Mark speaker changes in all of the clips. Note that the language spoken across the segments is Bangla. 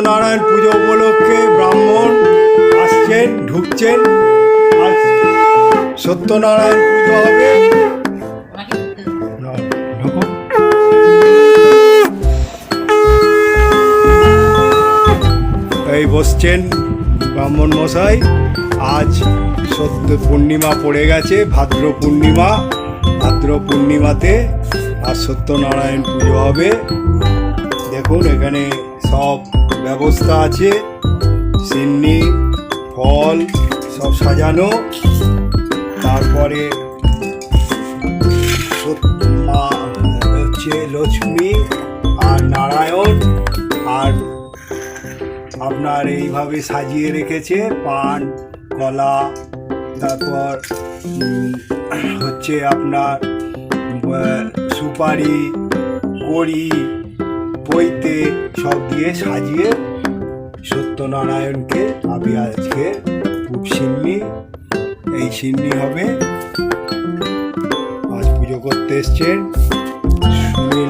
Speaker 1: সত্যনারায়ণ পুজো উপলক্ষে
Speaker 2: ব্রাহ্মণ আসছেন ঢুকছেন।
Speaker 1: সত্যনারায়ণ পুজো হবে। এই বসছেন ব্রাহ্মণ মশাই। আজ সত্য পূর্ণিমা পড়ে গেছে ভাদ্র পূর্ণিমা। ভাদ্র পূর্ণিমাতে আর সত্যনারায়ণ পুজো হবে। দেখুন এখানে সব ব্যবস্থা আছে। সিন্নি, ফল সব সাজানো। তারপরে হচ্ছে লক্ষ্মী আর নারায়ণ আর আপনার এইভাবে সাজিয়ে রেখেছে পান, কলা, তারপর হচ্ছে আপনার সুপারি, কড়ি পৈতে সব দিয়ে সাজিয়ে সত্যনারায়ণকে আমি আজকে খুব সিন্নি। এই সিন্নি হবে। আজ পুজো করতে এসছেন সুনীল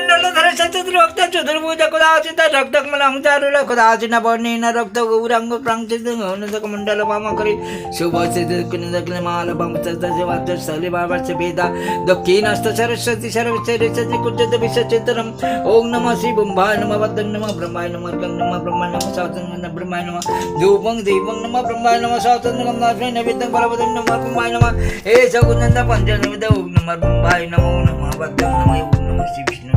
Speaker 3: రక్త చతుర్భుజ కుదాచిత రక్తమలంచారుల కుదాచిన వర్ణీన రక్త గౌరంగ ప్రాంచిత మండల పామకరి శుభోచిత దక్షిణస్త సరస్వతి సర్వచరిచతి కుజత విశ్వచిత్రం ఓం నమ శ్రీ బుంభాయ నమ వద్దం నమ బ్రహ్మాయ నమ గం నమ బ్రహ్మాయ నమ సాతం నమ బ్రహ్మాయ నమ ధూపం దీపం నమ బ్రహ్మాయ నమ సాతం నమ నాశ్మై నవితం బలవదం నమ బ్రహ్మాయ నమ ఏ సగునంద పంచ నమిద ఓం నమ బ్రహ్మాయ నమ నమ వద్దం నమ ఓం
Speaker 1: నమ శివ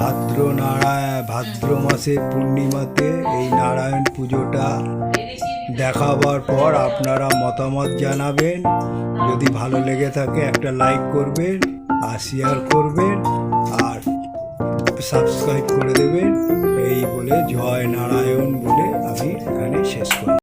Speaker 1: ভাদ্র নারায়ণ ভাদ্র মাসে পূর্ণিমাতে এই নারায়ণ পুজোটা দেখাবার পর আপনারা মতামত জানাবেন। যদি ভালো লেগে থাকে একটা লাইক করবেন আর শেয়ার করবেন আর সাবস্ক্রাইব করে দেবেন। এই বলে জয় নারায়ণ বলে আমি এখানে শেষ করি